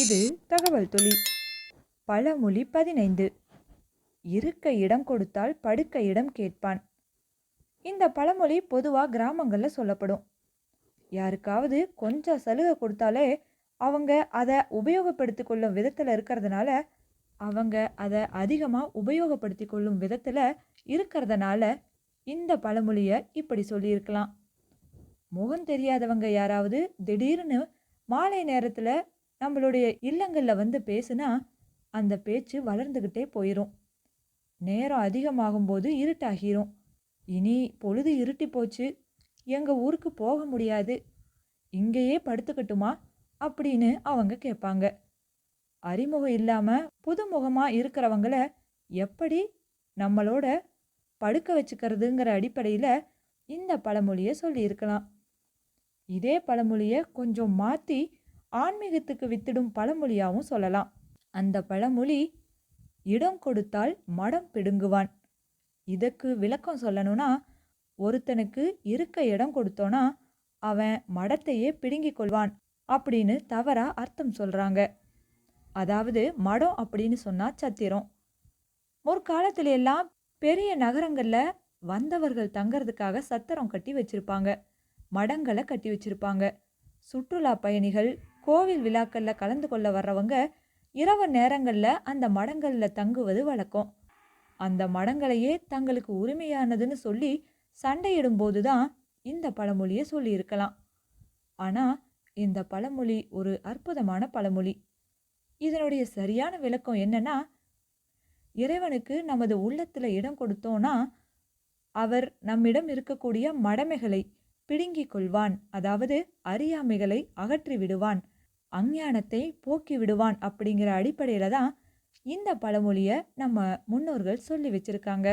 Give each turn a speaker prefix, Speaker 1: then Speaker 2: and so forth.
Speaker 1: இது தகவல் துளி பழமொழி பதினைந்து. இருக்க இடம் கொடுத்தால் படுக்க இடம் கேட்பான். இந்த பழமொழி பொதுவாக கிராமங்களில் சொல்லப்படும். யாருக்காவது கொஞ்சம் சலுகை கொடுத்தாலே அவங்க அதை உபயோகப்படுத்தி கொள்ளும் விதத்தில் இருக்கிறதுனால அவங்க அதை அதிகமாக உபயோகப்படுத்தி கொள்ளும் விதத்தில் இருக்கிறதுனால இந்த பழமொழியை இப்படி சொல்லியிருக்கலாம். முகம் தெரியாதவங்க யாராவது திடீர்னு மாலை நேரத்தில் நம்மளுடைய இல்லங்களில் வந்து பேசுனா அந்த பேச்சு வளர்ந்துக்கிட்டே போயிடும் நேரம் அதிகமாகும்போது இருட்டாகிரும். இனி பொழுது இருட்டி போச்சு. எங்கள் ஊருக்கு போக முடியாது. இங்கேயே படுத்துக்கட்டுமா? அப்படின்னு அவங்க கேட்பாங்க. அறிமுகம் இல்லாமல் புதுமுகமாக இருக்கிறவங்கள எப்படி நம்மளோட படுக்க வச்சுக்கிறதுங்கிற அடிப்படையில் இந்த பழமொழியை சொல்லியிருக்கலாம். இதே பழமொழியை கொஞ்சம் மாற்றி ஆன்மீகத்துக்கு வித்திடும் பழமொழியாகவும் சொல்லலாம். அந்த பழமொழி இடம் கொடுத்தால் மடம் பிடுங்குவான். இதுக்கு விளக்கம் சொல்லணும்னா ஒருத்தனுக்கு இருக்க இடம் கொடுத்தோன்னா அவன் மடத்தையே பிடுங்கிக் கொள்வான் அப்படின்னு தவறா அர்த்தம் சொல்கிறாங்க அதாவது மடம் அப்படின்னு சொன்னால் சத்திரம். முற்காலத்துல எல்லாம் பெரிய நகரங்களில் வந்தவர்கள் தங்கறதுக்காக சத்திரம் கட்டி வச்சிருப்பாங்க. மடங்களை கட்டி வச்சிருப்பாங்க. சுற்றுலா பயணிகள் கோவில் விழாக்களில் கலந்து கொள்ள வர்றவங்க இரவு நேரங்களில் அந்த மடங்களில் தங்குவது வழக்கம். அந்த மடங்களையே தங்களுக்கு உரிமையானதுன்னு சொல்லி சண்டையிடும்போது தான் இந்த பழமொழியை சொல்லியிருக்கலாம். ஆனால் இந்த பழமொழி ஒரு அற்புதமான பழமொழி. இதனுடைய சரியான விளக்கம் என்னன்னா இறைவனுக்கு நமது உள்ளத்தில் இடம் கொடுத்தோன்னா அவர் நம்மிடம் இருக்கக்கூடிய மடமைகளை பிடுங்கிக் கொள்வான் அதாவது அறியாமைகளை அகற்றி விடுவான் அஞ்ஞானத்தை போக்கி விடுவான் அப்படிங்கிற அடிப்படையில் தான் இந்த பழமொழியை நம்ம முன்னோர்கள் சொல்லி வச்சிருக்காங்க.